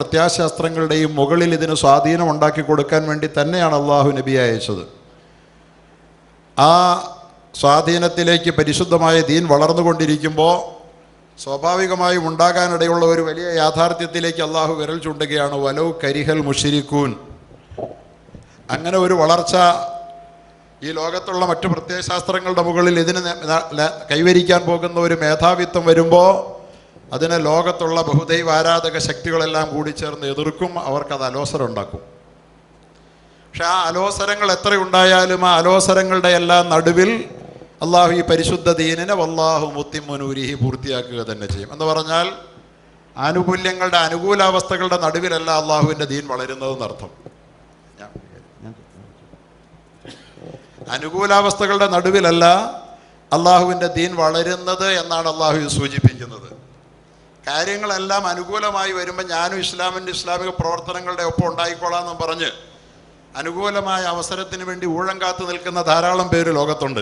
പ്രത്യാശാസ്ത്രങ്ങളുടെയും മുകളിൽ ഇതിന് സ്വാധീനം ഉണ്ടാക്കി കൊടുക്കാൻ വേണ്ടി തന്നെയാണ് അള്ളാഹു നബി അയച്ചത്. ആ സ്വാധീനത്തിലേക്ക് പരിശുദ്ധമായ ദീൻ വളർന്നുകൊണ്ടിരിക്കുമ്പോൾ സ്വാഭാവികമായും ഉണ്ടാകാനിടയുള്ള ഒരു വലിയ യാഥാർത്ഥ്യത്തിലേക്ക് അള്ളാഹു വിരൽ ചൂണ്ടുകയാണ് വലവ് കരിഹൽ മുഷിരിക്കൂൻ അങ്ങനെ ഒരു വളർച്ച ഈ ലോകത്തുള്ള മറ്റു പ്രത്യയശാസ്ത്രങ്ങളുടെ മുകളിൽ ഇതിന് കൈവരിക്കാൻ പോകുന്ന ഒരു മേധാവിത്വം വരുമ്പോൾ അതിനെ ലോകത്തുള്ള ബഹുദൈവ ആരാധക ശക്തികളെല്ലാം കൂടി ചേർന്ന് എതിർക്കും അവർക്കത് അലോസരം ഉണ്ടാക്കും പക്ഷെ ആ അലോസരങ്ങൾ എത്ര ഉണ്ടായാലും ആ അലോസരങ്ങളുടെ എല്ലാം നടുവിൽ അള്ളാഹു ഈ പരിശുദ്ധ ദീനിനെ വല്ലാഹു മുത്തിമുനൂരിഹി പൂർത്തിയാക്കുക തന്നെ ചെയ്യും. എന്ന് പറഞ്ഞാൽ ആനുകൂല്യങ്ങളുടെ അനുകൂലാവസ്ഥകളുടെ നടുവിലല്ല അള്ളാഹുവിന്റെ ദീൻ വളരുന്നതെന്ന് അർത്ഥം. അനുകൂലാവസ്ഥകളുടെ നടുവിലല്ല അള്ളാഹുവിന്റെ ദീൻ വളരുന്നത് എന്നാണ് അള്ളാഹു സൂചിപ്പിക്കുന്നത്. കാര്യങ്ങളെല്ലാം അനുകൂലമായി വരുമ്പോൾ ഞാനും ഇസ്ലാമിന്റെ ഇസ്ലാമിക പ്രവർത്തനങ്ങളുടെ ഒപ്പം ഉണ്ടായിക്കോളാമെന്നും പറഞ്ഞ് അനുകൂലമായ അവസരത്തിന് വേണ്ടി ഊഴം കാത്തു നിൽക്കുന്ന ധാരാളം പേര് ലോകത്തുണ്ട്.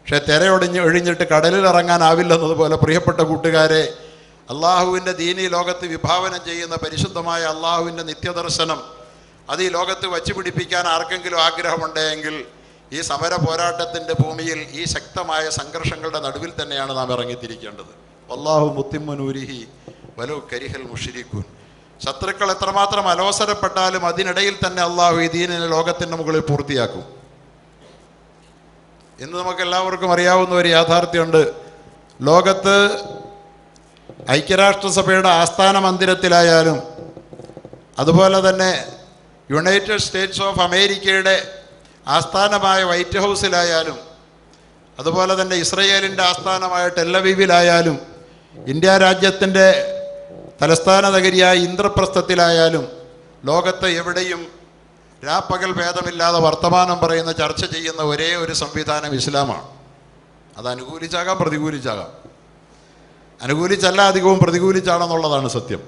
പക്ഷേ തിരയൊടിഞ്ഞ് ഒഴിഞ്ഞിട്ട് കടലിൽ ഇറങ്ങാനാവില്ലെന്നതുപോലെ പ്രിയപ്പെട്ട കൂട്ടുകാരെ അള്ളാഹുവിന്റെ ദീനി ലോകത്ത് വിഭാവനം ചെയ്യുന്ന പരിശുദ്ധമായ അള്ളാഹുവിന്റെ നിത്യദർശനം അത് ഈ ലോകത്ത് വച്ചു പിടിപ്പിക്കാൻ ആർക്കെങ്കിലും ആഗ്രഹമുണ്ടെങ്കിൽ ഈ സമര പോരാട്ടത്തിന്റെ ഭൂമിയിൽ ഈ ശക്തമായ സംഘർഷങ്ങളുടെ നടുവിൽ തന്നെയാണ് നാം ഇറങ്ങിത്തിരിക്കേണ്ടത്. അള്ളാഹു മുത്തിമുനൂരിഹി വലു കരിഹൽ മുഷിരിക്കൂൻ ശത്രുക്കൾ എത്രമാത്രം അലോസരപ്പെട്ടാലും അതിനിടയിൽ തന്നെ അള്ളാഹു ഈ ദീനിനെ ലോകത്തിന്റെ മുകളിൽ പൂർത്തിയാക്കും. ഇന്ന് നമുക്ക് എല്ലാവർക്കും അറിയാവുന്ന ഒരു യാഥാർത്ഥ്യമുണ്ട്. ലോകത്ത് ഐക്യരാഷ്ട്രസഭയുടെ ആസ്ഥാന മന്ദിരത്തിലായാലും അതുപോലെ തന്നെ യുണൈറ്റഡ് സ്റ്റേറ്റ്സ് ഓഫ് അമേരിക്കയുടെ ആസ്ഥാനമായ വൈറ്റ് ഹൗസിലായാലും അതുപോലെ തന്നെ ഇസ്രയേലിന്റെ ആസ്ഥാനമായ ടെല്ലവീവിലായാലും ഇന്ത്യ രാജ്യത്തിന്റെ തലസ്ഥാന നഗരിയായ ഇന്ദ്രപ്രസ്ഥത്തിലായാലും ലോകത്ത് എവിടെയും രാപ്പകൽ ഭേദമില്ലാതെ വർത്തമാനം പറയുന്ന ചർച്ച ചെയ്യുന്ന ഒരേ ഒരു സംവിധാനം ഇസ്ലാമാണ്. അത് അനുകൂലിച്ചാകാം പ്രതികൂലിച്ചാകാം. അനുകൂലിച്ചല്ല അധികവും പ്രതികൂലിച്ചാണെന്നുള്ളതാണ് സത്യം.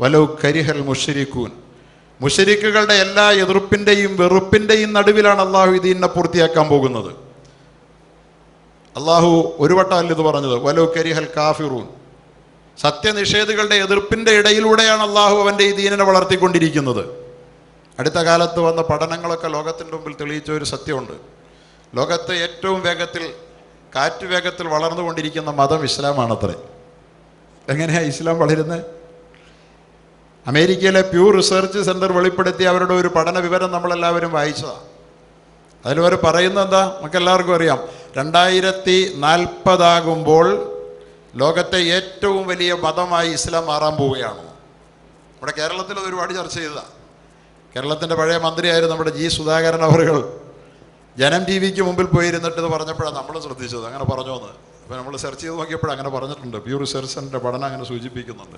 വലൗ കരിഹൽ മുഷരിക്കൂൻ മുഷരിക്കുകളുടെ എല്ലാ എതിർപ്പിന്റെയും വെറുപ്പിന്റെയും നടുവിലാണ് അള്ളാഹു ഇതിനെ പൂർത്തിയാക്കാൻ പോകുന്നത്. അള്ളാഹു ഒരു വട്ടമല്ല ഇത് പറഞ്ഞത്. വലൗ കരിഹൽ കാഫിറൂൻ. സത്യനിഷേധികളുടെ എതിർപ്പിന്റെ ഇടയിലൂടെയാണ് അള്ളാഹു അവന്റെ ഈ ദീനിനെ വളർത്തിക്കൊണ്ടിരിക്കുന്നത്. അടുത്ത കാലത്ത് വന്ന പഠനങ്ങളൊക്കെ ലോകത്തിന്റെ മുമ്പിൽ തെളിയിച്ച ഒരു സത്യമുണ്ട്. ലോകത്ത് ഏറ്റവും വേഗത്തിൽ കാറ്റ് വേഗത്തിൽ വളർന്നുകൊണ്ടിരിക്കുന്ന മതം ഇസ്ലാമാണത്രേ. എങ്ങനെയാണ് ഇസ്ലാം വളരുന്നത് അമേരിക്കയിലെ പ്യൂർ റിസർച്ച് സെന്റർ വെളിപ്പെടുത്തി അവരുടെ ഒരു പഠന വിവരം നമ്മളെല്ലാവരും വായിച്ചതാണ് അവർ പറയുന്നത് എന്താ? നമുക്കെല്ലാവർക്കും അറിയാം. രണ്ടായിരത്തി നാൽപ്പതാകുമ്പോൾ ലോകത്തെ ഏറ്റവും വലിയ മതമായി ഇസ്ലാം മാറാൻ പോവുകയാണ്. നമ്മുടെ കേരളത്തിൽ അത് ഒരുപാട് ചർച്ച ചെയ്തതാണ് കേരളത്തിന്റെ പഴയ മന്ത്രിയായിരുന്നു നമ്മുടെ ജി സുധാകരൻ അവറുകൾ. ജനം ടി വിക്ക് മുമ്പിൽ പോയിരുന്നിട്ട് ഇത് പറഞ്ഞപ്പോഴാണ് നമ്മൾ ശ്രദ്ധിച്ചത്. അങ്ങനെ പറഞ്ഞു എന്ന്. അപ്പോൾ നമ്മൾ സെർച്ച് ചെയ്ത് നോക്കിയപ്പോഴും അങ്ങനെ പറഞ്ഞിട്ടുണ്ട്. പ്യൂർ റിസർച്ചിന്റെ പഠനം അങ്ങനെ സൂചിപ്പിക്കുന്നുണ്ട്.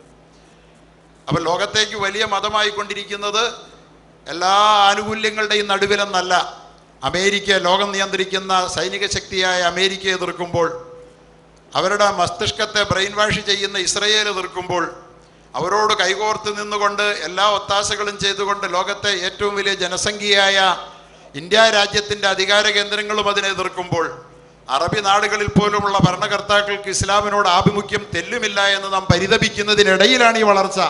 അപ്പോൾ ലോകത്തേക്ക് വലിയ മതമായി കൊണ്ടിരിക്കുന്നത് എല്ലാ ആനുകൂല്യങ്ങളുടെയും നടുവിലെന്നല്ല. അമേരിക്ക ലോകം നിയന്ത്രിക്കുന്ന സൈനിക ശക്തിയായ അമേരിക്കയെ എതിർക്കുമ്പോൾ അവരുടെ മസ്തിഷ്കത്തെ ബ്രെയിൻ വാഷ് ചെയ്യുന്ന ഇസ്രയേൽ നിൽക്കുമ്പോൾ അവരോട് കൈകോർത്ത് നിന്നുകൊണ്ട് എല്ലാ ഒത്താശകളും ചെയ്തുകൊണ്ട് ലോകത്തെ ഏറ്റവും വലിയ ജനസംഖ്യയായ ഇന്ത്യ രാജ്യത്തിന്റെ അധികാര കേന്ദ്രങ്ങളും അതിനെ എതിർക്കുമ്പോൾ അറബി നാടുകളിൽ പോലുമുള്ള ഭരണകർത്താക്കൾക്ക് ഇസ്ലാമിനോട് ആഭിമുഖ്യം തെല്ലുമില്ല എന്ന് നാം പരിതപിക്കുന്നതിനിടയിലാണ് ഈ വളർച്ച.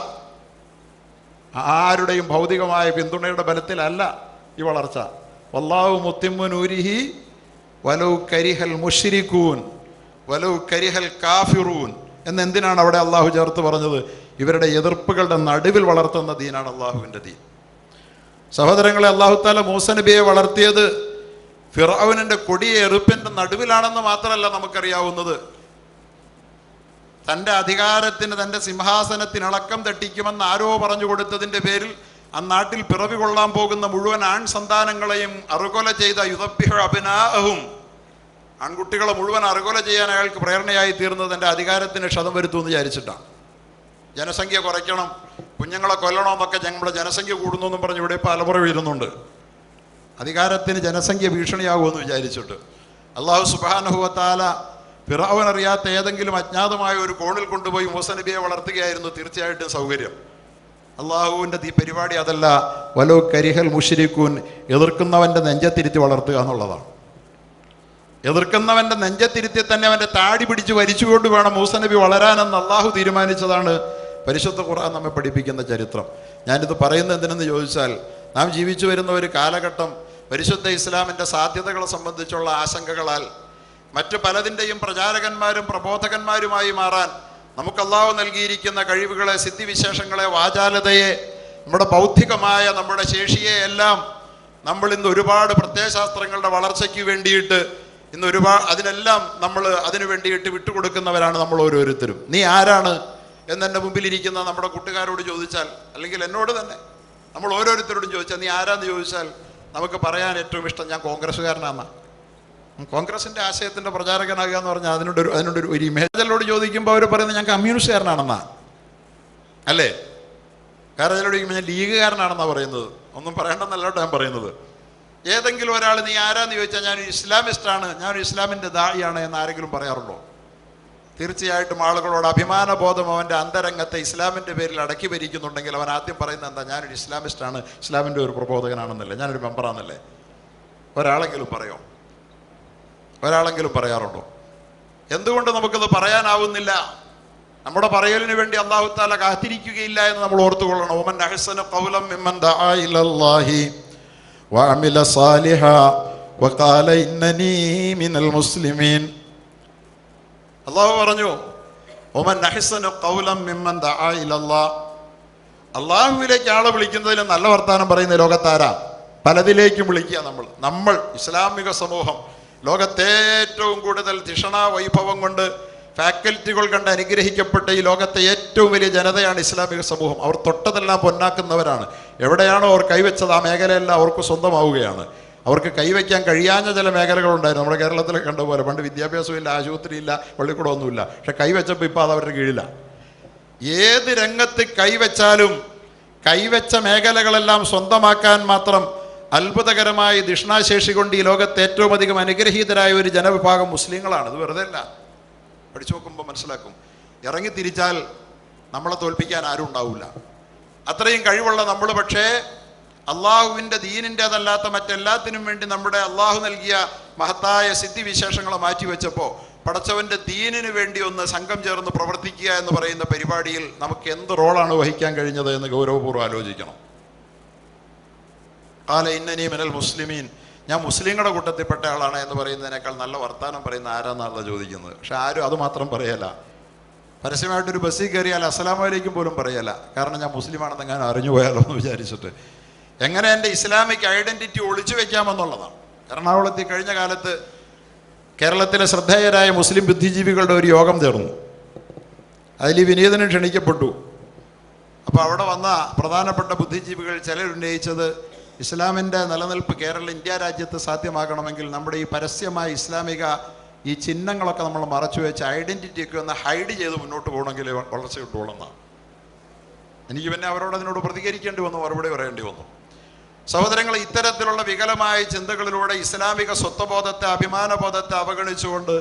ആരുടെയും ഭൗതികമായ പിന്തുണയുടെ ബലത്തിലല്ല ഈ വളർച്ച. വല്ലാഹു മുത്തിമുനൂരിഹി വലൗ കരിഹൽ മുഷിരിക്കൂൻ വലൗ കരിഹൽ കാഫിറൂൻ. എന്ന് എന്തിനാണ് അവിടെ അള്ളാഹു ചേർത്ത് പറഞ്ഞത്? ഇവരുടെ എതിർപ്പുകളുടെ നടുവിൽ വളർത്തുന്ന ദീനാണ് അള്ളാഹുവിന്റെ ദീൻ. സഹോദരങ്ങളെ അള്ളാഹു താല മൂസ നബിയെ വളർത്തിയത് ഫിറൌനിന്റെ കൊടിയ എറുപ്പിന്റെ നടുവിലാണെന്ന് മാത്രമല്ല നമുക്കറിയാവുന്നത്. തന്റെ അധികാരത്തിന് തന്റെ സിംഹാസനത്തിന് ഇളക്കം തട്ടിക്കുമെന്ന് ആരോ പറഞ്ഞു കൊടുത്തതിന്റെ പേരിൽ ആ നാട്ടിൽ പിറവി കൊള്ളാൻ പോകുന്ന മുഴുവൻ ആൺ സന്താനങ്ങളെയും അറുകൊല ചെയ്ത യുദ്ധ അഭിനാഹവും ആൺകുട്ടികളെ മുഴുവൻ അറുകൊല ചെയ്യാൻ അയാൾക്ക് പ്രേരണയായി തീർന്നത് എന്റെ അധികാരത്തിന് ക്ഷതം വരുത്തുമെന്ന് വിചാരിച്ചിട്ടാണ്. ജനസംഖ്യ കുറയ്ക്കണം കുഞ്ഞുങ്ങളെ കൊല്ലണമെന്നൊക്കെ ഞങ്ങളുടെ ജനസംഖ്യ കൂടുന്നു എന്നും പറഞ്ഞ് ഇവിടെ ഇപ്പോൾ അലമുറ വീഴുന്നുണ്ട് അധികാരത്തിന് ജനസംഖ്യ ഭീഷണിയാകുമെന്ന് വിചാരിച്ചിട്ട്. അള്ളാഹു സുബാനഹുവത്താല ഫിറാവൻ അറിയാത്ത ഏതെങ്കിലും അജ്ഞാതമായ ഒരു കോണിൽ കൊണ്ടുപോയി മൂസ നബിയെ വളർത്തുകയായിരുന്നു തീർച്ചയായിട്ടും സൗകര്യം. അള്ളാഹുവിന്റെ ഈ പരിപാടി അതല്ല വലോ കരിഹൽ മുഷിരിക്കൂൻ എതിർക്കുന്നവന്റെ നെഞ്ചത്തിരുത്തി വളർത്തുക എന്നുള്ളതാണ്. എതിർക്കുന്നവന്റെ നെഞ്ചത്തിരുത്തി തന്നെ അവന്റെ താടി പിടിച്ച് വരിച്ചുകൊണ്ട് വേണം മൂസ നബി വളരാനെന്ന് അള്ളാഹു തീരുമാനിച്ചതാണ് പരിശുദ്ധ ഖുർആൻ നമ്മെ പഠിപ്പിക്കുന്ന ചരിത്രം. ഞാനിത് പറയുന്നത് എന്തിനെന്ന് ചോദിച്ചാൽ നാം ജീവിച്ചു വരുന്ന ഒരു കാലഘട്ടം പരിശുദ്ധ ഇസ്ലാമിന്റെ സാധ്യതകളെ സംബന്ധിച്ചുള്ള ആശങ്കകളാൽ മറ്റു പലതിന്റെയും പ്രചാരകന്മാരും പ്രബോധകന്മാരുമായി മാറാൻ നമുക്ക് അള്ളാഹു നൽകിയിരിക്കുന്ന കഴിവുകളെ സിദ്ധിവിശേഷങ്ങളെ വാചാലതയെ നമ്മുടെ ബൗദ്ധികമായ നമ്മുടെ ശേഷിയെ എല്ലാം നമ്മൾ ഇന്ന് ഒരുപാട് പ്രത്യയശാസ്ത്രങ്ങളുടെ വളർച്ചയ്ക്ക് വേണ്ടിയിട്ട് ഇന്ന് ഒരുപാട് അതിനെല്ലാം നമ്മൾ അതിനു വേണ്ടിയിട്ട് വിട്ടുകൊടുക്കുന്നവരാണ് നമ്മൾ ഓരോരുത്തരും. നീ ആരാണ് എന്നെ മുമ്പിലിരിക്കുന്ന നമ്മുടെ കൂട്ടുകാരോട് ചോദിച്ചാൽ അല്ലെങ്കിൽ എന്നോട് തന്നെ നമ്മൾ ഓരോരുത്തരോടും ചോദിച്ചാൽ നീ ആരാന്ന് ചോദിച്ചാൽ നമുക്ക് പറയാൻ ഏറ്റവും ഇഷ്ടം ഞാൻ കോൺഗ്രസ്സുകാരനാണെന്നാണ് കോൺഗ്രസിന്റെ ആശയത്തിന്റെ പ്രചാരകനാകുക എന്ന് പറഞ്ഞാൽ അതിനോട് ഒരു അതിനോട് ഒരു ഇമേജലോട് ചോദിക്കുമ്പോൾ അവർ പറയുന്നത് ഞാൻ കമ്മ്യൂണിസ്റ്റുകാരനാണെന്നാ. അല്ലേ? വേറെ അതിലോട് ചോദിക്കുമ്പോൾ ഞാൻ ലീഗുകാരനാണെന്നാണ് പറയുന്നത്. ഒന്നും പറയണ്ടെന്നല്ലോട്ടോ ഞാൻ പറയുന്നത്. ഏതെങ്കിലും ഒരാൾ നീ ആരാന്ന് ചോദിച്ചാൽ ഞാനൊരു ഇസ്ലാമിസ്റ്റാണ് ഞാനൊരു ഇസ്ലാമിന്റെ ദായിയാണ് എന്ന് ആരെങ്കിലും പറയാറുണ്ടോ? തീർച്ചയായിട്ടും ആളുകളോട് അഭിമാനബോധം അവന്റെ അന്തരംഗത്തെ ഇസ്ലാമിന്റെ പേരിൽ അടക്കി ഭരിക്കുന്നുണ്ടെങ്കിൽ അവൻ ആദ്യം പറയുന്നത് എന്താ? ഞാനൊരു ഇസ്ലാമിസ്റ്റാണ് ഇസ്ലാമിന്റെ ഒരു പ്രബോധകനാണെന്നല്ലേ ഞാനൊരു മെമ്പറാണെന്നല്ലേ ഒരാളെങ്കിലും പറയോ? ഒരാളെങ്കിലും പറയാറുണ്ടോ? എന്തുകൊണ്ട് നമുക്കത് പറയാനാവുന്നില്ല? നമ്മുടെ പറയലിന് വേണ്ടി അള്ളാഹു താല കാത്തിരിക്കുകയില്ല എന്ന് നമ്മൾ ഓർത്തുകൊള്ളണം. ഓമൻ അഹ്സന ഖൗലം ഇലല്ലാഹി വഅമില സാലിഹ വഖാല ഇന്നനീ മിനൽ മുസ്ലിമീൻ. അള്ളാഹു പറഞ്ഞു ഒമൻ അഹ്സന ഖൗലം മിമ്മൻ ദആ ഇലല്ലാഹ് അള്ളാഹുവിലേക്ക് ആളെ വിളിക്കുന്നതിൽ നല്ല വർത്താനം പറയുന്ന ലോകത്താരാ? പലതിലേക്കും വിളിക്കുക നമ്മൾ. നമ്മൾ ഇസ്ലാമിക സമൂഹം ലോകത്തെ ഏറ്റവും കൂടുതൽ ധിഷണ വൈഭവം കൊണ്ട് ഫാക്കൽറ്റികൾ കണ്ട് അനുഗ്രഹിക്കപ്പെട്ട ഈ ലോകത്തെ ഏറ്റവും വലിയ ജനതയാണ് ഇസ്ലാമിക സമൂഹം. അവർ തൊട്ടതെല്ലാം പൊന്നാക്കുന്നവരാണ്. എവിടെയാണോ അവർ കൈവച്ചത് ആ മേഖലയെല്ലാം അവർക്ക് സ്വന്തമാവുകയാണ്. അവർക്ക് കൈവയ്ക്കാൻ കഴിയാഞ്ഞ ചില മേഖലകളുണ്ടായിരുന്നു. നമ്മുടെ കേരളത്തിൽ കണ്ടപോലെ പണ്ട് വിദ്യാഭ്യാസമില്ല ആശുപത്രിയില്ല പള്ളിക്കൂടമൊന്നുമില്ല. പക്ഷെ കൈവച്ചപ്പോൾ ഇപ്പോൾ അത് അവരുടെ കീഴിലാണ് ഏത് രംഗത്ത് കൈവച്ചാലും കൈവച്ച മേഖലകളെല്ലാം സ്വന്തമാക്കാൻ മാത്രം അത്ഭുതകരമായി ദിഷ്ണാശേഷി കൊണ്ട് ഈ ലോകത്ത് ഏറ്റവും അധികം അനുഗ്രഹീതരായ ഒരു ജനവിഭാഗം മുസ്ലിങ്ങളാണ്. ഇത് വെറുതെ അല്ല. പഠിച്ചു നോക്കുമ്പോൾ മനസ്സിലാക്കും. ഇറങ്ങി തിരിച്ചാൽ നമ്മളെ തോൽപ്പിക്കാൻ ആരും ഉണ്ടാവില്ല. അത്രയും കഴിവുള്ള നമ്മൾ പക്ഷേ അള്ളാഹുവിന്റെ ദീനിന്റെതല്ലാത്ത മറ്റെല്ലാത്തിനും വേണ്ടി നമ്മുടെ അള്ളാഹു നൽകിയ മഹത്തായ സിദ്ധിവിശേഷങ്ങളെ മാറ്റിവെച്ചപ്പോൾ പടച്ചവന്റെ ദീനിന് വേണ്ടി ഒന്ന് സംഘം ചേർന്ന് പ്രവർത്തിക്കുക എന്ന് പറയുന്ന പരിപാടിയിൽ നമുക്ക് എന്ത് റോളാണ് വഹിക്കാൻ കഴിഞ്ഞത് എന്ന് ഗൗരവപൂർവം ആലോചിക്കണം. കാല ഇന്നനി മിനൽ മുസ്ലിമീൻ. ഞാൻ മുസ്ലിങ്ങളുടെ കൂട്ടത്തിൽപ്പെട്ട ആളാണ് എന്ന് പറയുന്നതിനേക്കാൾ നല്ല വർത്തമാനം പറയുന്ന ആരാന്നാണല്ലോ ചോദിക്കുന്നത്. പക്ഷെ ആരും അത് മാത്രം പറയല പരസ്യമായിട്ടൊരു ബസ്സിൽ കയറിയാൽ അസ്സലാമു അലൈക്കും പോലും പറയല്ല. കാരണം ഞാൻ മുസ്ലിമാണെന്ന് ഞാൻ അറിഞ്ഞു പോയാലോ എന്ന് വിചാരിച്ചിട്ട്. എങ്ങനെ എന്റെ ഇസ്ലാമിക് ഐഡന്റിറ്റി ഒളിച്ചു വെക്കാമെന്നുള്ളതാണ്. എറണാകുളത്തിൽ കഴിഞ്ഞ കാലത്ത് കേരളത്തിലെ ശ്രദ്ധേയരായ മുസ്ലിം ബുദ്ധിജീവികളുടെ ഒരു യോഗം ചേർന്നു അതിൽ വിനീതനും ക്ഷണിക്കപ്പെട്ടു. അപ്പോൾ അവിടെ വന്ന പ്രധാനപ്പെട്ട ബുദ്ധിജീവികൾ ചിലരുന്നയിച്ചത് ഇസ്ലാമിന്റെ നിലനിൽപ്പ് കേരള ഇന്ത്യ രാജ്യത്ത് സാധ്യമാകണമെങ്കിൽ നമ്മുടെ ഈ പരസ്യമായ ഇസ്ലാമിക ഈ ചിഹ്നങ്ങളൊക്കെ നമ്മൾ മറച്ചു വെച്ച് ഐഡന്റിറ്റിയൊക്കെ ഒന്ന് ഹൈഡ് ചെയ്ത് മുന്നോട്ട് പോകണമെങ്കിൽ വളർച്ച കിട്ടുള്ളൂ എനിക്ക് പിന്നെ അവരോട് അതിനോട് പ്രതികരിക്കേണ്ടി വന്നു മറുപടി പറയേണ്ടി വന്നു. സഹോദരങ്ങൾ ഇത്തരത്തിലുള്ള വികലമായ ചിന്തകളിലൂടെ ഇസ്ലാമിക സ്വത്വബോധത്തെ അഭിമാനബോധത്തെ അവഗണിച്ചുകൊണ്ട്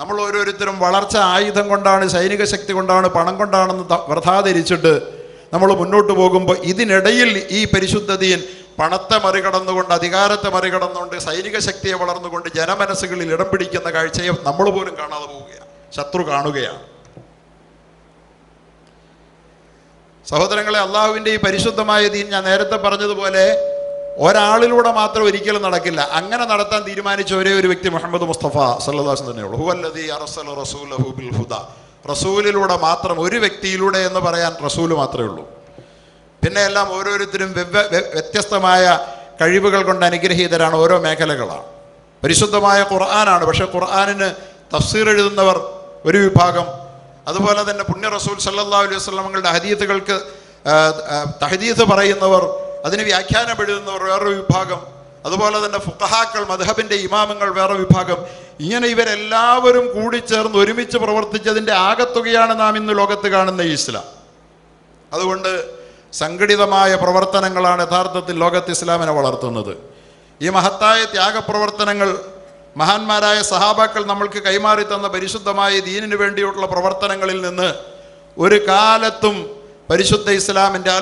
നമ്മൾ ഓരോരുത്തരും വളർച്ച ആയുധം കൊണ്ടാണ് സൈനിക ശക്തി കൊണ്ടാണ് പണം കൊണ്ടാണെന്ന് വൃഥാ ധരിച്ചിട്ട് നമ്മൾ മുന്നോട്ട് പോകുമ്പോൾ ഇതിനിടയിൽ ഈ പരിശുദ്ധതീൻ പണത്തെ മറികടന്നുകൊണ്ട് അധികാരത്തെ മറികടന്നുകൊണ്ട് സൈനിക ശക്തിയെ വളർന്നുകൊണ്ട് ജനമനസ്സുകളിൽ ഇടം പിടിക്കുന്ന കാഴ്ചയെ നമ്മൾ പോലും കാണാതെ പോവുകയാണ്. ശത്രു കാണുകയാണ്. സഹോദരങ്ങളെ അള്ളാഹുവിന്റെ ഈ പരിശുദ്ധമായ ദീൻ ഞാൻ നേരത്തെ പറഞ്ഞതുപോലെ ഒരാളിലൂടെ മാത്രം ഒരിക്കലും നടക്കില്ല. അങ്ങനെ നടത്താൻ തീരുമാനിച്ച ഒരേ ഒരു വ്യക്തി മുഹമ്മദ് മുസ്തഫ സല്ലാസ് തന്നെയുള്ളൂ. റസൂലിലൂടെ മാത്രം ഒരു വ്യക്തിയിലൂടെ എന്ന് പറയാൻ റസൂൽ മാത്രമേ ഉള്ളൂ. പിന്നെ എല്ലാം ഓരോരുത്തരും വ്യത്യസ്തമായ കഴിവുകൾ കൊണ്ട് അനുഗ്രഹീതരാണ് ഓരോ മേഖലകളാണ്. പരിശുദ്ധമായ ഖുർആനാണ് പക്ഷേ ഖുർആാനിന് തഫ്സീർ എഴുതുന്നവർ ഒരു വിഭാഗം. അതുപോലെ തന്നെ പുണ്യ റസൂൽ സല്ലാ അലൈഹി വസ്ലമങ്ങളുടെ ഹദീത്തുകൾക്ക് തഹദീത്ത് പറയുന്നവർ അതിന് വ്യാഖ്യാനം എഴുതുന്നവർ വേറൊരു വിഭാഗം. അതുപോലെ തന്നെ ഫുഖഹാക്കൾ മധഹബിന്റെ ഇമാമങ്ങൾ വേറെ വിഭാഗം. ഇങ്ങനെ ഇവരെല്ലാവരും കൂടി ചേർന്ന് ഒരുമിച്ച് പ്രവർത്തിച്ചതിന്റെ ആകത്തുകയാണ് നാം ഇന്ന് ലോകത്ത് കാണുന്ന ഇസ്ലാം. അതുകൊണ്ട് സംഘടിതമായ പ്രവർത്തനങ്ങളാണ് യഥാർത്ഥത്തിൽ ലോകത്ത് ഇസ്ലാമിനെ വളർത്തുന്നത്. ഈ മഹത്തായ ത്യാഗപ്രവർത്തനങ്ങൾ മഹാന്മാരായ സഹാബാക്കൾ നമ്മൾക്ക് കൈമാറി തന്ന പരിശുദ്ധമായ ദീനിനു വേണ്ടിയുള്ള പ്രവർത്തനങ്ങളിൽ നിന്ന് ഒരു കാലത്തും പരിശുദ്ധ ഇസ്ലാമിന്റെ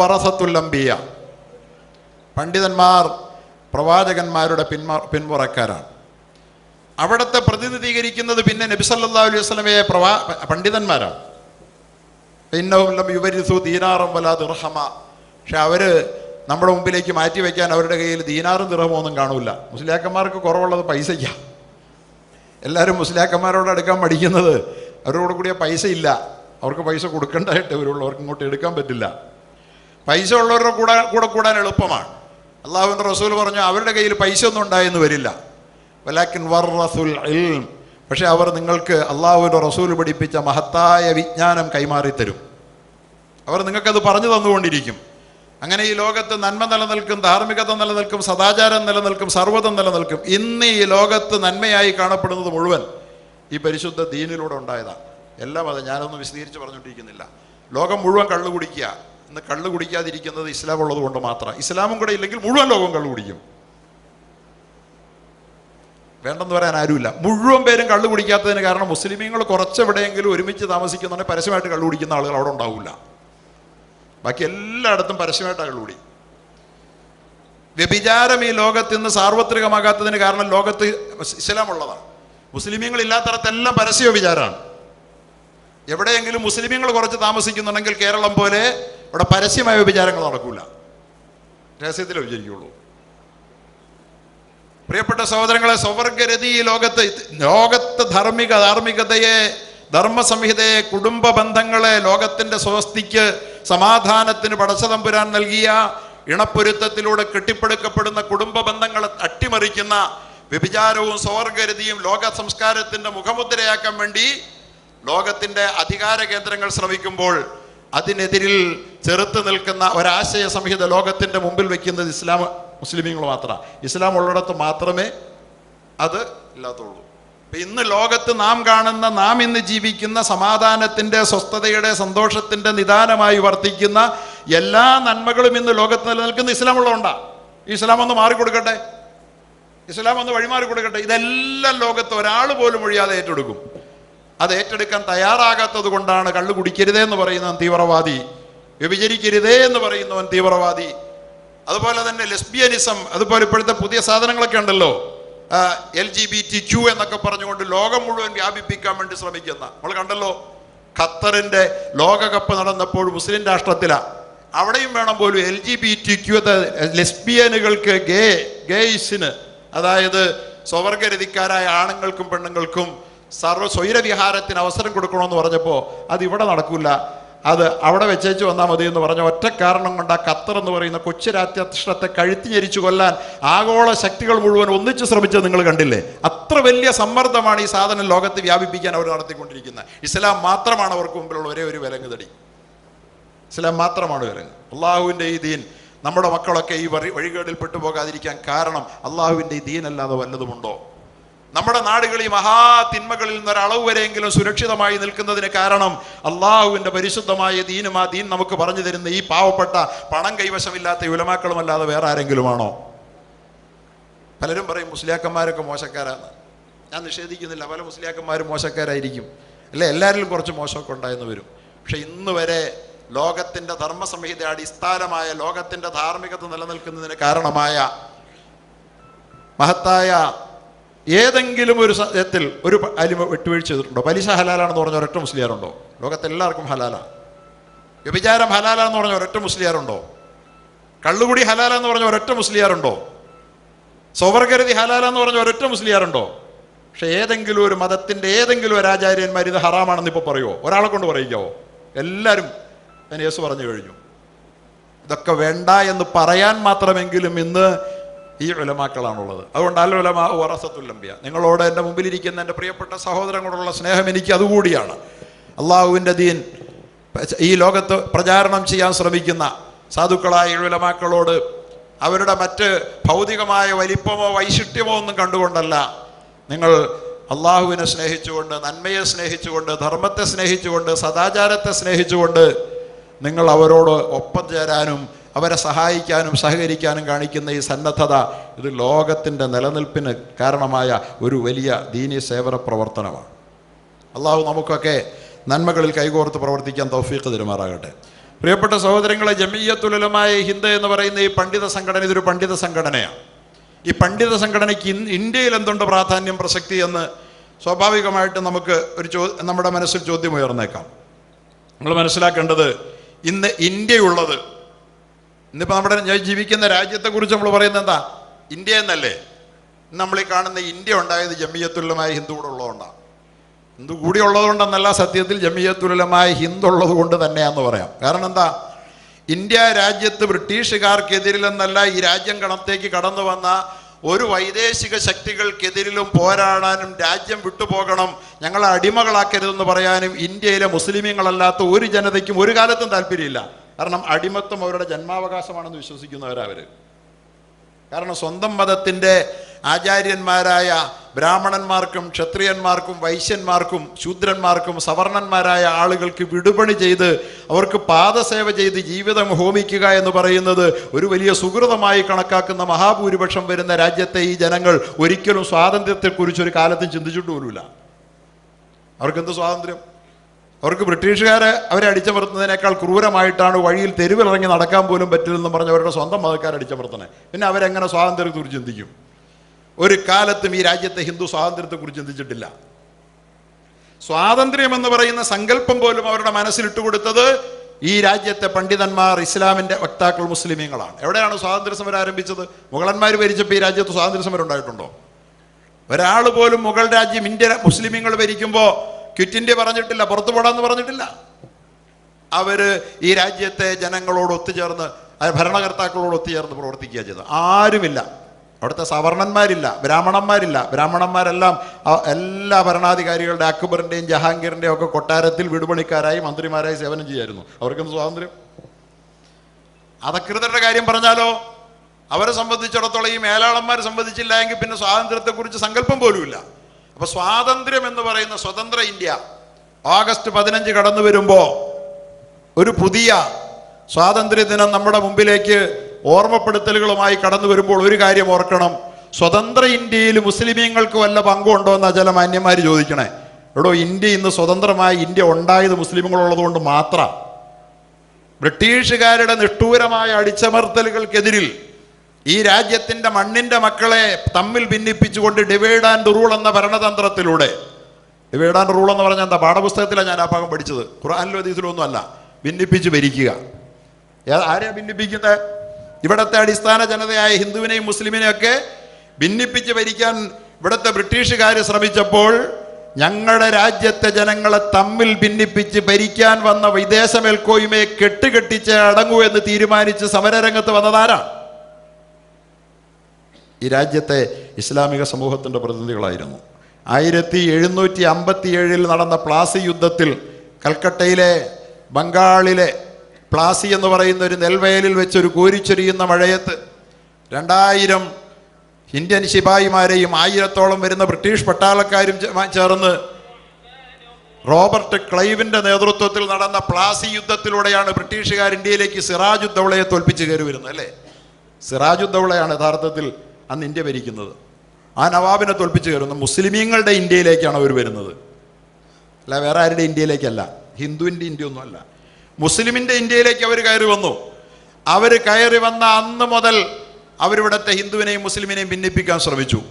വറസത്തുൽ അംബിയ പണ്ഡിതന്മാർ പ്രവാചകന്മാരുടെ പിന്മാ പിന്മുറക്കാരാണ് അവിടുത്തെ പ്രതിനിധീകരിക്കുന്നത് പിന്നെ നബിസല്ലാ അലൈഹി വസ്ലമയെ പ്രവാ പണ്ഡിതന്മാരാണ്. ഇന്നവും യുവരിസു ദീനാറും വല ദിർഹമ. പക്ഷെ അവർ നമ്മുടെ മുമ്പിലേക്ക് മാറ്റി വയ്ക്കാൻ അവരുടെ കയ്യിൽ ദീനാറും ദിർഹമോ ഒന്നും കാണൂല. മുസ്ലിയാക്കന്മാർക്ക് കുറവുള്ളത് പൈസയ്ക്കാണ് എല്ലാവരും മുസ്ലിയാക്കന്മാരോട് എടുക്കാൻ പഠിക്കുന്നത് അവരോട് കൂടിയ പൈസ ഇല്ല. അവർക്ക് പൈസ കൊടുക്കേണ്ടതായിട്ട് ഇവരുള്ളവർക്ക് ഇങ്ങോട്ട് എടുക്കാൻ പറ്റില്ല. പൈസ ഉള്ളവരുടെ കൂടെ കൂടെ കൂടാൻ എളുപ്പമാണ്. അള്ളാഹുവിന്റെ റസൂൽ പറഞ്ഞു അവരുടെ കയ്യിൽ പൈസ ഒന്നും ഉണ്ടായെന്ന് വരില്ല. വലാക്കിൻ വർറസുൽ ഇൽം. പക്ഷേ അവർ നിങ്ങൾക്ക് അള്ളാഹുവിന്റെ റസൂൽ പഠിപ്പിച്ച മഹത്തായ വിജ്ഞാനം കൈമാറിത്തരും. അവർ നിങ്ങൾക്കത് പറഞ്ഞു തന്നുകൊണ്ടിരിക്കും. അങ്ങനെ ഈ ലോകത്ത് നന്മ നിലനിൽക്കും ധാർമ്മികത നിലനിൽക്കും സദാചാരം നിലനിൽക്കും സർവതം നിലനിൽക്കും. ഇന്ന് ഈ ലോകത്ത് നന്മയായി കാണപ്പെടുന്നത് മുഴുവൻ ഈ പരിശുദ്ധ ദീനിലൂടെ ഉണ്ടായതാണ് എല്ലാം അത് ഞാനൊന്നും വിശദീകരിച്ച് പറഞ്ഞുകൊണ്ടിരിക്കുന്നില്ല. ലോകം മുഴുവൻ കള്ളു കുടിക്കുക ഇന്ന് കള്ളു കുടിക്കാതിരിക്കുന്നത് ഇസ്ലാം ഉള്ളത് കൊണ്ട് മാത്രം. ഇസ്ലാമും കൂടെ ഇല്ലെങ്കിൽ മുഴുവൻ ലോകം കള്ളു കുടിക്കും വേണ്ടെന്ന് പറയാൻ ആരുമില്ല. മുഴുവൻ പേരും കള്ളു കുടിക്കാത്തതിന് കാരണം മുസ്ലിമീങ്ങൾ കുറച്ചെവിടെയെങ്കിലും ഒരുമിച്ച് താമസിക്കുന്നുണ്ടെങ്കിൽ പരസ്യമായിട്ട് കള്ളു കുടിക്കുന്ന ആളുകൾ അവിടെ ഉണ്ടാവില്ല. ബാക്കി എല്ലായിടത്തും പരസ്യമായിട്ട് കള്ളു കുടി. വ്യഭിചാരം ഈ ലോകത്ത് ഇന്ന് സാർവത്രികമാകാത്തതിന് കാരണം ലോകത്ത് ഇസ്ലാം ഉള്ളതാണ്. മുസ്ലിമീങ്ങൾ ഇല്ലാത്തടത്തെല്ലാം പരസ്യ വിചാരമാണ് എവിടെയെങ്കിലും മുസ്ലിമീങ്ങൾ കുറച്ച് താമസിക്കുന്നുണ്ടെങ്കിൽ കേരളം പോലെ ഇവിടെ പരസ്യമായ വിചാരങ്ങൾ നടക്കില്ല രഹസ്യത്തിലേ വിചാരിക്കുള്ളൂ. പ്രിയപ്പെട്ട സഹോദരങ്ങളെ സ്വവർഗരതി ലോകത്ത് ലോകത്ത് ധാർമ്മിക ധാർമ്മികതയെ ധർമ്മസംഹിതയെ കുടുംബ ബന്ധങ്ങളെ ലോകത്തിന്റെ സ്വസ്തിക്ക് സമാധാനത്തിന് പടച്ചതമ്പുരാൻ നൽകിയ ഇണപ്പൊരുത്തത്തിലൂടെ കെട്ടിപ്പടുക്കപ്പെടുന്ന കുടുംബ ബന്ധങ്ങളെ അട്ടിമറിക്കുന്ന വ്യഭിചാരവും സ്വവർഗരതിയും ലോക സംസ്കാരത്തിന്റെ മുഖമുദ്രയാക്കാൻ വേണ്ടി ലോകത്തിന്റെ അധികാര കേന്ദ്രങ്ങൾ ശ്രമിക്കുമ്പോൾ അതിനെതിരിൽ ചെറുത്ത് നിൽക്കുന്ന ഒരാശയ സംഹിത ലോകത്തിന്റെ മുമ്പിൽ വയ്ക്കുന്നത് ഇസ്ലാം മുസ്ലിമീങ്ങൾ മാത്രമാണ് ഇസ്ലാം ഉള്ളിടത്ത് മാത്രമേ അത് ഇല്ലാത്തുള്ളൂ. അപ്പം ഇന്ന് ലോകത്ത് നാം കാണുന്ന നാം ഇന്ന് ജീവിക്കുന്ന സമാധാനത്തിന്റെ സ്വസ്ഥതയുടെ സന്തോഷത്തിന്റെ നിദാനമായി വർത്തിക്കുന്ന എല്ലാ നന്മകളും ഇന്ന് ലോകത്ത് നിലനിൽക്കുന്ന ഇസ്ലാം ഉള്ളതുകൊണ്ടാണ് ഇസ്ലാം ഒന്ന് മാറിക്കൊടുക്കട്ടെ ഇസ്ലാം ഒന്ന് വഴിമാറി കൊടുക്കട്ടെ. ഇതെല്ലാം ലോകത്ത് ഒരാൾ പോലും ഒഴിയാതെ ഏറ്റെടുക്കും. അത് ഏറ്റെടുക്കാൻ തയ്യാറാകാത്തത് കൊണ്ടാണ് കള്ളു കുടിക്കരുതേ എന്ന് പറയുന്നവൻ തീവ്രവാദി വ്യഭിചരിക്കരുതേ എന്ന് പറയുന്നവൻ തീവ്രവാദി. അതുപോലെ തന്നെ ലെസ്ബിയനിസം അതുപോലെ ഇപ്പോഴത്തെ പുതിയ സാധനങ്ങളൊക്കെ ഉണ്ടല്ലോ. L G B T Q എന്നൊക്കെ പറഞ്ഞുകൊണ്ട് ലോകം മുഴുവൻ വ്യാപിപ്പിക്കാൻ വേണ്ടി ശ്രമിക്കുന്ന. നമ്മൾ കണ്ടല്ലോ ഖത്തറിന്റെ ലോകകപ്പ് നടന്നപ്പോൾ മുസ്ലിം രാഷ്ട്രത്തിലാണ് അവിടെയും വേണം പോലും L G B T Q ലെസ്ബിയനുകൾക്ക് gay ഗേയ്സിന് അതായത് സ്വവർഗരതിക്കാരായ ആണുങ്ങൾക്കും പെണ്ണുങ്ങൾക്കും സർവ സ്വൈരവിഹാരത്തിന് അവസരം കൊടുക്കണമെന്ന് പറഞ്ഞപ്പോൾ അത് ഇവിടെ നടക്കില്ല അത് അവിടെ വെച്ചേച്ച് വന്നാൽ മതി എന്ന് പറഞ്ഞ ഒറ്റ കാരണം കൊണ്ട് ആ ഖത്തർ എന്ന് പറയുന്ന കൊച്ചു കഴുത്തി കഴുത്തിഞ്ഞരിച്ചു കൊല്ലാൻ ആഗോള ശക്തികൾ മുഴുവൻ ഒന്നിച്ച് ശ്രമിച്ചത് നിങ്ങൾ കണ്ടില്ലേ? അത്ര വലിയ സമ്മർദ്ദമാണ് ഈ സാധനം ലോകത്ത് വ്യാപിപ്പിക്കാൻ അവർ നടത്തിക്കൊണ്ടിരിക്കുന്നത്. ഇസ്ലാം മാത്രമാണ് അവർക്ക് മുമ്പിലുള്ള ഒരേ ഒരു വിലങ്ങ് തടി. ഇസ്ലാം മാത്രമാണ് വിലങ്ങ്. അള്ളാഹുവിന്റെ ഈ ദീൻ നമ്മുടെ മക്കളൊക്കെ ഈ വഴി വഴികേടിൽ പെട്ടുപോകാതിരിക്കാൻ കാരണം അള്ളാഹുവിന്റെ ഈ ദീൻ അല്ലാതെ വല്ലതുമുണ്ടോ? നമ്മുടെ നാടുകൾ ഈ മഹാ തിന്മകളിൽ നിന്ന് ഒരളവ് വരെയെങ്കിലും സുരക്ഷിതമായി നിൽക്കുന്നതിന് കാരണം അള്ളാഹുവിന്റെ പരിശുദ്ധമായ ദീനും ആ ദീൻ നമുക്ക് പറഞ്ഞു തരുന്ന ഈ പാവപ്പെട്ട പണം കൈവശമില്ലാത്ത ഉലമാക്കളുമല്ലാതെ വേറെ ആരെങ്കിലുമാണോ? പലരും പറയും മുസ്ലിയാക്കന്മാരൊക്കെ മോശക്കാരാണ് ഞാൻ നിഷേധിക്കുന്നില്ല. പല മുസ്ലിയാക്കന്മാരും മോശക്കാരായിരിക്കും. അല്ലെ? എല്ലാവരിലും കുറച്ച് മോശമൊക്കെ ഉണ്ടായെന്ന് വരും. പക്ഷെ ഇന്ന് വരെ ലോകത്തിന്റെ ധർമ്മസംഹിത അടിസ്ഥാനമായ ലോകത്തിന്റെ ധാർമ്മികത നിലനിൽക്കുന്നതിന് കാരണമായ മഹത്തായ ഏതെങ്കിലും ഒരു സത്യത്തിൽ ഒരു അലിമ വിട്ടുവീഴ്ച ചെയ്തിട്ടുണ്ടോ? പലിശ ഹലാലാണെന്ന് പറഞ്ഞ ഒരൊറ്റ മുസ്ലിയാറുണ്ടോ ലോകത്തെല്ലാവർക്കും ഹലാലാണ് വ്യഭിചാരം ഹലാലാന്ന് പറഞ്ഞ ഒരൊറ്റ മുസ്ലിയാറുണ്ടോ കള്ളുകുടി ഹലാലെന്ന് പറഞ്ഞ ഒരൊറ്റ മുസ്ലിയാറുണ്ടോ സ്വവർഗരതി ഹലാലെന്ന് പറഞ്ഞ ഒരൊറ്റ മുസ്ലിയാറുണ്ടോ പക്ഷെ ഏതെങ്കിലും ഒരു മതത്തിന്റെ ഏതെങ്കിലും ഒരു ആചാര്യന്മാർ ഇത് ഹറാമാണെന്ന് ഇപ്പോൾ പറയുമോ ഒരാളെ കൊണ്ട് പറയിക്കാവോ? എല്ലാവരും ഞാൻ യേസു പറഞ്ഞു കഴിഞ്ഞു. ഇതൊക്കെ വേണ്ട എന്ന് പറയാൻ മാത്രമെങ്കിലും ഇന്ന് ഈ ഉലമാക്കളാണുള്ളത്. അതുകൊണ്ട് അൽ ഉലമാ വറസത്തുല്ലംബിയ നിങ്ങളോട് എന്റെ മുമ്പിലിരിക്കുന്ന എന്റെ പ്രിയപ്പെട്ട സഹോദരങ്ങളോടുള്ള സ്നേഹം എനിക്ക് അതുകൂടിയാണ്. അള്ളാഹുവിന്റെ ദീൻ ഈ ലോകത്ത് പ്രചാരണം ചെയ്യാൻ ശ്രമിക്കുന്ന സാധുക്കളായ ഉലമാക്കളോട് അവരുടെ മറ്റ് ഭൗതികമായ വലിപ്പമോ വൈശിഷ്ട്യമോ ഒന്നും കണ്ടുകൊണ്ടല്ല നിങ്ങൾ അള്ളാഹുവിനെ സ്നേഹിച്ചുകൊണ്ട് നന്മയെ സ്നേഹിച്ചുകൊണ്ട് ധർമ്മത്തെ സ്നേഹിച്ചുകൊണ്ട് സദാചാരത്തെ സ്നേഹിച്ചുകൊണ്ട് നിങ്ങൾ അവരോട് ഒപ്പം ചേരാനും അവരെ സഹായിക്കാനും സഹകരിക്കാനും കാണിക്കുന്ന ഈ സന്നദ്ധത ഇത് ലോകത്തിന്റെ നിലനിൽപ്പിന് കാരണമായ ഒരു വലിയ ദീനീ സേവന പ്രവർത്തനമാണ്. അള്ളാഹു നമുക്കൊക്കെ നന്മകളിൽ കൈകോർത്ത് പ്രവർത്തിക്കാൻ തൗഫീഖ് തിരുമാറാകട്ടെ. പ്രിയപ്പെട്ട സഹോദരങ്ങളെ ജമീയത്തുലമായ ഹിന്ദ എന്ന് പറയുന്ന ഈ പണ്ഡിത സംഘടന ഇതൊരു പണ്ഡിത സംഘടനയാണ്. ഈ പണ്ഡിത സംഘടനയ്ക്ക് ഇന്ത്യയിൽ എന്തുണ്ട് പ്രാധാന്യം പ്രസക്തി എന്ന് സ്വാഭാവികമായിട്ട് നമുക്ക് ഒരു ചോ നമ്മുടെ മനസ്സിൽ ചോദ്യം ഉയർന്നേക്കാം. നമ്മൾ മനസ്സിലാക്കേണ്ടത് ഇന്ന് ഇന്ത്യയുള്ളത് ഇന്നിപ്പോൾ നമ്മുടെ ഞാൻ ജീവിക്കുന്ന രാജ്യത്തെക്കുറിച്ച് നമ്മൾ പറയുന്നത് എന്താ? ഇന്ത്യ എന്നല്ലേ? നമ്മൾ ഈ കാണുന്ന ഇന്ത്യ ഉണ്ടായത് ജമിയത്തുലമായ ഹിന്ദു കൂടെ ഉള്ളതുകൊണ്ടാണ് ഹിന്ദു കൂടി ഉള്ളതുകൊണ്ടെന്നല്ല സത്യത്തിൽ ജമിയത്തുലമായ ഹിന്ദു ഉള്ളത് കൊണ്ട് തന്നെയാന്ന് പറയാം. കാരണം എന്താ? ഇന്ത്യ രാജ്യത്ത് ബ്രിട്ടീഷുകാർക്കെതിരിലെന്നല്ല ഈ രാജ്യം കണത്തേക്ക് കടന്നു വന്ന ഒരു വൈദേശിക ശക്തികൾക്കെതിരിലും പോരാടാനും രാജ്യം വിട്ടുപോകണം ഞങ്ങളെ അടിമകളാക്കരുതെന്ന് പറയാനും ഇന്ത്യയിലെ മുസ്ലിമീങ്ങളല്ലാത്ത ഒരു ജനതയ്ക്കും ഒരു കാലത്തും താല്പര്യമില്ല. കാരണം അടിമത്വം അവരുടെ ജന്മാവകാശമാണെന്ന് വിശ്വസിക്കുന്നവരവർ കാരണം സ്വന്തം മതത്തിന്റെ ആചാര്യന്മാരായ ബ്രാഹ്മണന്മാർക്കും ക്ഷത്രിയന്മാർക്കും വൈശ്യന്മാർക്കും ശൂദ്രന്മാർക്കും സവർണന്മാരായ ആളുകൾക്ക് വിടുപണി ചെയ്ത് അവർക്ക് പാദസേവ ചെയ്ത് ജീവിതം ഹോമിക്കുക എന്ന് പറയുന്നത് ഒരു വലിയ സുഹൃതമായി കണക്കാക്കുന്ന മഹാഭൂരിപക്ഷം വരുന്ന രാജ്യത്തെ ഈ ജനങ്ങൾ ഒരിക്കലും സ്വാതന്ത്ര്യത്തെക്കുറിച്ച് ഒരു കാലത്തും ചിന്തിച്ചിട്ട് പോലുമില്ല. അവർക്കെന്ത് സ്വാതന്ത്ര്യം? അവർക്ക് ബ്രിട്ടീഷുകാരെ അവരെ അടിച്ചമർത്തുന്നതിനേക്കാൾ ക്രൂരമായിട്ടാണ് വഴിയിൽ തെരുവിലിറങ്ങി നടക്കാൻ പോലും പറ്റില്ലെന്ന് പറഞ്ഞ് അവരുടെ സ്വന്തം മതക്കാരെ അടിച്ചമർത്തണേ. പിന്നെ അവരെങ്ങനെ സ്വാതന്ത്ര്യത്തെക്കുറിച്ച് ചിന്തിക്കും? ഒരു കാലത്തും ഈ രാജ്യത്തെ ഹിന്ദു സ്വാതന്ത്ര്യത്തെക്കുറിച്ച് ചിന്തിച്ചിട്ടില്ല. സ്വാതന്ത്ര്യം എന്ന് പറയുന്ന സങ്കല്പം പോലും അവരുടെ മനസ്സിലിട്ട് കൊടുത്തത് ഈ രാജ്യത്തെ പണ്ഡിതന്മാർ ഇസ്ലാമിന്റെ വക്താക്കൾ മുസ്ലിമീങ്ങളാണ്. എവിടെയാണ് സ്വാതന്ത്ര്യ സമരം ആരംഭിച്ചത്? മുഗളന്മാർ ഭരിച്ചപ്പോൾ ഈ രാജ്യത്ത് സ്വാതന്ത്ര്യ സമരം ഉണ്ടായിട്ടുണ്ടോ? ഒരാൾ പോലും മുഗൾ രാജ്യം ഇന്ത്യ മുസ്ലിമീങ്ങൾ ഭരിക്കുമ്പോൾ ക്വിറ്റ് ഇന്ത്യ പറഞ്ഞിട്ടില്ല പുറത്തു പോടാന്ന് പറഞ്ഞിട്ടില്ല. അവർ ഈ രാജ്യത്തെ ജനങ്ങളോട് ഒത്തുചേർന്ന് ഭരണകർത്താക്കളോട് ഒത്തുചേർന്ന് പ്രവർത്തിക്കുക ചെയ്തത്. ആരുമില്ല. അവിടുത്തെ സവർണന്മാരില്ല ബ്രാഹ്മണന്മാരില്ല. ബ്രാഹ്മണന്മാരെല്ലാം എല്ലാ ഭരണാധികാരികളുടെ അക്ബറിന്റെയും ജഹാംഗീറിന്റെയും ഒക്കെ കൊട്ടാരത്തിൽ വിടുപണിക്കാരായി മന്ത്രിമാരായി സേവനം ചെയ്യായിരുന്നു. അവർക്കെന്ത് സ്വാതന്ത്ര്യം? അധകൃതരുടെ കാര്യം പറഞ്ഞാലോ? അവരെ സംബന്ധിച്ചിടത്തോളം ഈ മേലാളന്മാരെ സംബന്ധിച്ചില്ല എങ്കിൽ പിന്നെ സ്വാതന്ത്ര്യത്തെക്കുറിച്ച് സങ്കല്പം പോലുമില്ല. അപ്പൊ സ്വാതന്ത്ര്യം എന്ന് പറയുന്ന സ്വതന്ത്ര ഇന്ത്യ ഓഗസ്റ്റ് പതിനഞ്ച് കടന്നു വരുമ്പോൾ ഒരു പുതിയ സ്വാതന്ത്ര്യ ദിനം നമ്മുടെ മുമ്പിലേക്ക് ഓർമ്മപ്പെടുത്തലുകളുമായി കടന്നു വരുമ്പോൾ ഒരു കാര്യം ഓർക്കണം. സ്വതന്ത്ര ഇന്ത്യയിൽ മുസ്ലിമീങ്ങൾക്ക് വല്ല പങ്കുണ്ടോ എന്ന് ചില മാന്യന്മാർ ചോദിക്കണേ. എടോ ഇന്ത്യ ഇന്ന് സ്വതന്ത്രമായ ഇന്ത്യ ഉണ്ടായത് മുസ്ലിമുകളുള്ളത് കൊണ്ട് മാത്രം. ബ്രിട്ടീഷുകാരുടെ നിഷ്ഠൂരമായ അടിച്ചമർത്തലുകൾക്കെതിരിൽ ഈ രാജ്യത്തിന്റെ മണ്ണിന്റെ മക്കളെ തമ്മിൽ ഭിന്നിപ്പിച്ചുകൊണ്ട് ഡിവൈഡ് ആൻഡ് റൂൾ എന്ന ഭരണതന്ത്രത്തിലൂടെ ഡിവൈഡ് ആൻഡ് റൂൾ എന്ന് പറഞ്ഞാൽ എന്താ പാഠപുസ്തകത്തിലാണ് ഞാൻ ആ ഭാഗം പഠിച്ചത്. ഖുർആാനിലും ഹദീസിലും ഒന്നുമല്ല ഭിന്നിപ്പിച്ച് ഭരിക്കുക. ആരെയാണ് ആരെയാ ഭിന്നിപ്പിക്കുന്നത്? ഇവിടത്തെ അടിസ്ഥാന ജനതയായ ഹിന്ദുവിനെയും മുസ്ലിമിനെയും ഒക്കെ ഭിന്നിപ്പിച്ച് ഭരിക്കാൻ ഇവിടുത്തെ ബ്രിട്ടീഷുകാർ ശ്രമിച്ചപ്പോൾ ഞങ്ങളുടെ രാജ്യത്തെ ജനങ്ങളെ തമ്മിൽ ഭിന്നിപ്പിച്ച് ഭരിക്കാൻ വന്ന വിദേശ മേൽക്കോയ്മയെ കെട്ടുകെട്ടിച്ച് അടങ്ങൂ എന്ന് തീരുമാനിച്ച് സമരരംഗത്ത് വന്നതാരാണ് ഈ രാജ്യത്തെ ഇസ്ലാമിക സമൂഹത്തിന്റെ പ്രതിനിധികളായിരുന്നു. ആയിരത്തി എഴുന്നൂറ്റി അമ്പത്തി ഏഴിൽ നടന്ന പ്ലാസി യുദ്ധത്തിൽ കൽക്കട്ടയിലെ ബംഗാളിലെ പ്ലാസി എന്ന് പറയുന്ന ഒരു നെൽവയലിൽ വെച്ചൊരു കോരിച്ചൊരിയുന്ന മഴയത്ത് രണ്ടായിരം ഇന്ത്യൻ ശിപായിമാരെയും ആയിരത്തോളം വരുന്ന ബ്രിട്ടീഷ് പട്ടാളക്കാരും ചേർന്ന് റോബർട്ട് ക്ലൈവിന്റെ നേതൃത്വത്തിൽ നടന്ന പ്ലാസി യുദ്ധത്തിലൂടെയാണ് ബ്രിട്ടീഷുകാർ ഇന്ത്യയിലേക്ക് സിറാജുദ്ദൗളയെ തോൽപ്പിച്ച് കയറി വരുന്നത് അല്ലേ? സിറാജുദ്ദൗളയാണ് യഥാർത്ഥത്തിൽ അന്ന് ഇന്ത്യ ഭരിക്കുന്നത്. ആ നവാബിനെ തോൽപ്പിച്ച് കയറുന്ന മുസ്ലിമീങ്ങളുടെ ഇന്ത്യയിലേക്കാണ് അവർ വരുന്നത്. അല്ല വേറെ ആരുടെ ഇന്ത്യയിലേക്കല്ല? ഹിന്ദുവിന്റെ ഇന്ത്യ ഒന്നുമല്ല മുസ്ലിമിന്റെ ഇന്ത്യയിലേക്ക് അവർ കയറി വന്നു. അവർ കയറി വന്ന അന്ന് മുതൽ അവരിവിടുത്തെ ഹിന്ദുവിനെയും മുസ്ലിമിനെയും ഭിന്നിപ്പിക്കാൻ ശ്രമിച്ചു.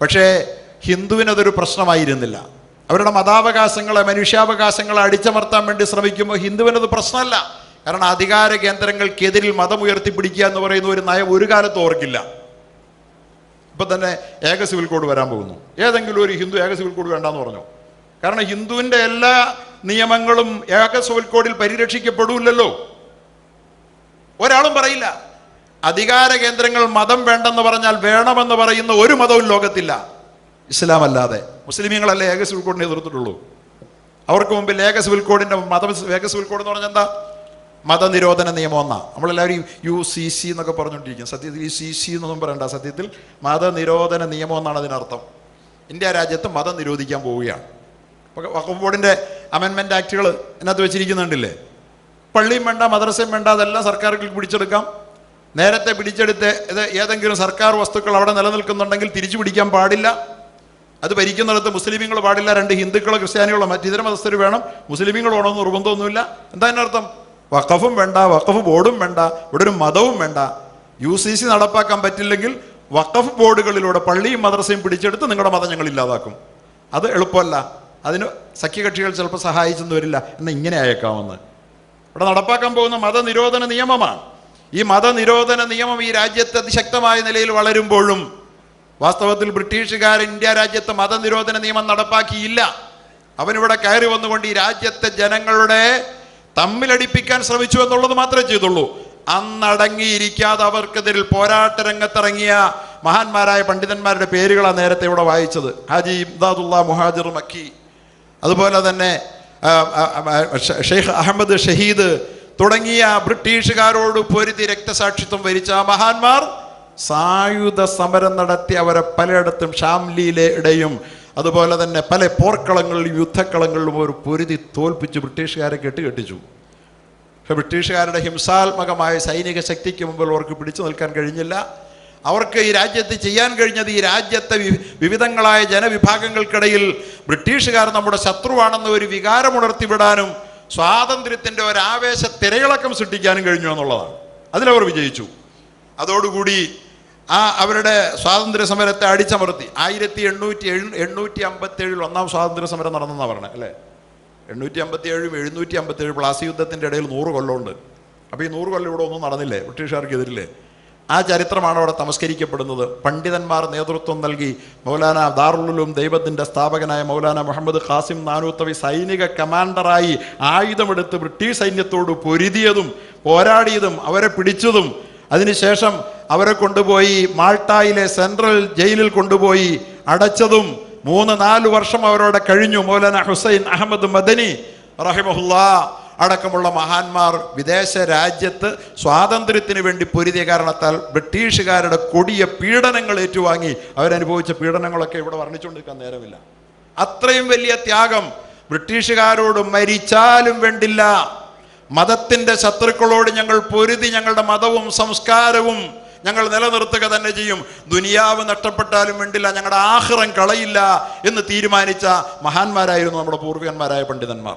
പക്ഷേ ഹിന്ദുവിനതൊരു പ്രശ്നമായിരുന്നില്ല. അവരുടെ മതാവകാശങ്ങളെ മനുഷ്യാവകാശങ്ങളെ അടിച്ചമർത്താൻ വേണ്ടി ശ്രമിക്കുമ്പോൾ ഹിന്ദുവിനത് പ്രശ്നമല്ല. കാരണം അധികാര കേന്ദ്രങ്ങൾക്കെതിരിൽ മതം ഉയർത്തിപ്പിടിക്കുക എന്ന് പറയുന്ന ഒരു നയം ഒരു കാലത്ത് ഓർക്കില്ല. ഇപ്പൊ തന്നെ ഏക സിവിൽ കോഡ് വരാൻ പോകുന്നു. ഏതെങ്കിലും ഒരു ഹിന്ദു ഏക സിവിൽ കോഡ് വേണ്ടെന്ന് പറഞ്ഞു. കാരണം ഹിന്ദുവിന്റെ എല്ലാ നിയമങ്ങളും ഏക സിവിൽ കോഡിൽ പരിരക്ഷിക്കപ്പെടില്ലല്ലോ. ഒരാളും പറയില്ല. അധികാര കേന്ദ്രങ്ങൾ മതം വേണ്ടെന്ന് പറഞ്ഞാൽ വേണമെന്ന് പറയുന്ന ഒരു മതവും ലോകത്തില്ല. ഇസ്ലാം അല്ലാതെ മുസ്ലിമീങ്ങളല്ലേ ഏക സിവിൽ കോഡിനെ എതിർത്തിട്ടുള്ളൂ. അവർക്ക് മുമ്പിൽ ഏക സിവിൽ കോഡിന്റെ മതം ഏക സിവിൽ കോഡ് എന്ന് പറഞ്ഞാൽ എന്താ? മതനിരോധന നിയമം എന്നാ നമ്മളെല്ലാവരും യു സി സി എന്നൊക്കെ പറഞ്ഞുകൊണ്ടിരിക്കും സത്യത്തിൽ ഈ സി സി എന്നൊന്നും പറയണ്ട. സത്യത്തിൽ മതനിരോധന നിയമം എന്നാണ് അതിനർത്ഥം. ഇന്ത്യ രാജ്യത്ത് മതം നിരോധിക്കാൻ പോവുകയാണ്. വഖഫ് ബോർഡിന്റെ അമെൻമെന്റ് ആക്ടുകൾ ഇതിനകത്ത് വെച്ചിരിക്കുന്നുണ്ടല്ലേ? പള്ളിയും വേണ്ട മദ്രസയും വേണ്ട അതെല്ലാം സർക്കാർക്ക് പിടിച്ചെടുക്കാം. നേരത്തെ പിടിച്ചെടുത്ത് ഇത് ഏതെങ്കിലും സർക്കാർ വസ്തുക്കൾ അവിടെ നിലനിൽക്കുന്നുണ്ടെങ്കിൽ തിരിച്ചു പിടിക്കാൻ പാടില്ല. അത് ഭരിക്കുന്നിടത്ത് മുസ്ലിമീങ്ങൾ പാടില്ല. രണ്ട് ഹിന്ദുക്കളോ ക്രിസ്ത്യാനികളോ മറ്റിതര മതസ്ഥർ വേണം. മുസ്ലിമീങ്ങൾ വേണമെന്ന് നിർബന്ധമൊന്നുമില്ല. എന്താ അതിനർത്ഥം? വഖഫും വേണ്ട വഖഫ് ബോർഡും വേണ്ട ഇവിടെ ഒരു മതവും വേണ്ട. യു സി സി നടപ്പാക്കാൻ പറ്റില്ലെങ്കിൽ വഖഫ് ബോർഡുകളിലൂടെ പള്ളിയും മദ്രസയും പിടിച്ചെടുത്ത് നിങ്ങളുടെ മതം ഞങ്ങൾ ഇല്ലാതാക്കും. അത് എളുപ്പമല്ല. അതിന് സഖ്യകക്ഷികൾ ചിലപ്പോൾ സഹായിച്ചെന്ന് വരില്ല. എന്നാൽ ഇങ്ങനെ അയക്കാമെന്ന് ഇവിടെ നടപ്പാക്കാൻ പോകുന്ന മതനിരോധന നിയമമാണ്. ഈ മതനിരോധന നിയമം ഈ രാജ്യത്ത് അതിശക്തമായ നിലയിൽ വളരുമ്പോഴും വാസ്തവത്തിൽ ബ്രിട്ടീഷുകാർ ഇന്ത്യ രാജ്യത്ത് മതനിരോധന നിയമം നടപ്പാക്കിയില്ല. അവനിവിടെ കയറി വന്നുകൊണ്ട് ഈ രാജ്യത്തെ ജനങ്ങളുടെ തമ്മിലടിപ്പിക്കാൻ ശ്രമിച്ചു എന്നുള്ളത് മാത്രമേ ചെയ്തുള്ളൂ. അന്നടങ്ങിയിരിക്കാതെ അവർക്കെതിരിൽ പോരാട്ട രംഗത്തിറങ്ങിയ മഹാന്മാരായ പണ്ഡിതന്മാരുടെ പേരുകളാണ് നേരത്തെ ഇവിടെ വായിച്ചത്. ഹാജി ഇംദാദുള്ള മുഹാജിർ മക്കി. അതുപോലെ തന്നെ ഷെയ്ഖ് അഹമ്മദ് ഷഹീദ് തുടങ്ങിയ ബ്രിട്ടീഷുകാരോട് പൊരുതി രക്തസാക്ഷിത്വം വരിച്ച മഹാന്മാർ സായുധ സമരം നടത്തി അവരെ പലയിടത്തും ഷാംലിയിലെ ഇടയും അതുപോലെ തന്നെ പല പോർക്കളങ്ങളിലും യുദ്ധക്കളങ്ങളിലും ഒരു പൊരുതി തോൽപ്പിച്ച് ബ്രിട്ടീഷുകാരെ പക്ഷെ ബ്രിട്ടീഷുകാരുടെ ഹിംസാത്മകമായ സൈനിക ശക്തിക്ക് മുമ്പിൽ അവർക്ക് പിടിച്ചു നിൽക്കാൻ കഴിഞ്ഞില്ല. അവർക്ക് ഈ രാജ്യത്ത് ചെയ്യാൻ കഴിഞ്ഞത് ഈ രാജ്യത്തെ വിവിധങ്ങളായ ജനവിഭാഗങ്ങൾക്കിടയിൽ ബ്രിട്ടീഷുകാർ നമ്മുടെ ശത്രുവാണെന്ന ഒരു വികാരമുണർത്തിവിടാനും സ്വാതന്ത്ര്യത്തിന്റെ ഒരു ആവേശ തിരയിളക്കം സൃഷ്ടിക്കാനും കഴിഞ്ഞു എന്നുള്ളതാണ്. അതിലവർ വിജയിച്ചു. അതോടുകൂടി ആ അവരുടെ സ്വാതന്ത്ര്യ സമരത്തെ അടിച്ചമർത്തി. ആയിരത്തി എണ്ണൂറ്റി എണ്ണൂറ്റി അമ്പത്തി ഏഴിൽ ഒന്നാം സ്വാതന്ത്ര്യ സമരം നടന്നെന്നാണ് പറഞ്ഞത് അല്ലേ? എണ്ണൂറ്റി അമ്പത്തി ഏഴും എഴുന്നൂറ്റി അമ്പത്തി ഏഴ് പ്ലാസി യുദ്ധത്തിന്റെ ഇടയിൽ നൂറ് കൊല്ലമുണ്ട്. അപ്പോൾ ഈ നൂറ് കൊല്ലം ഇവിടെ ഒന്നും നടന്നില്ലേ? ബ്രിട്ടീഷുകാർക്കെതിരില്ലേ? ആ ചരിത്രമാണ് അവിടെ തമസ്കരിക്കപ്പെടുന്നത്. പണ്ഡിതന്മാർ നേതൃത്വം നൽകി മൗലാന ദാറുലും ദൈവത്തിന്റെ സ്ഥാപകനായ മൗലാന മുഹമ്മദ് ഖാസിം നാനൂത്തവി സൈനിക കമാൻഡറായി ആയുധമെടുത്ത് ബ്രിട്ടീഷ് സൈന്യത്തോട് പൊരുതിയതും പോരാടിയതും അവരെ പിടിച്ചതും. അതിനുശേഷം അവരെ കൊണ്ടുപോയി മാൾട്ടായിലെ സെൻട്രൽ ജയിലിൽ കൊണ്ടുപോയി അടച്ചതും മൂന്ന് നാല് വർഷം അവരോടെ കഴിഞ്ഞു. മൗലാന ഹുസൈൻ അഹമ്മദ് മദനി റഹിമഹുല്ല അടക്കമുള്ള മഹാന്മാർ വിദേശ രാജ്യത്ത് സ്വാതന്ത്ര്യത്തിന് വേണ്ടി പൊരുതിയ കാരണത്താൽ ബ്രിട്ടീഷുകാരുടെ കൊടിയ പീഡനങ്ങൾ ഏറ്റുവാങ്ങി. അവരനുഭവിച്ച പീഡനങ്ങളൊക്കെ ഇവിടെ വർണിച്ചുകൊണ്ടിരിക്കാൻ നേരമില്ല. അത്രയും വലിയ ത്യാഗം ബ്രിട്ടീഷുകാരോട് മരിച്ചാലും വേണ്ടില്ല. മതത്തിന്റെ ശത്രുക്കളോട് ഞങ്ങൾ പൊരുതി ഞങ്ങളുടെ മതവും സംസ്കാരവും ഞങ്ങൾ നിലനിർത്തുക തന്നെ ചെയ്യും. ദുനിയാവ് നഷ്ടപ്പെട്ടാലും വേണ്ടില്ല ഞങ്ങളുടെ ആഹ്റം കളയില്ല എന്ന് തീരുമാനിച്ച മഹാന്മാരായിരുന്നു നമ്മുടെ പൂർവികന്മാരായ പണ്ഡിതന്മാർ.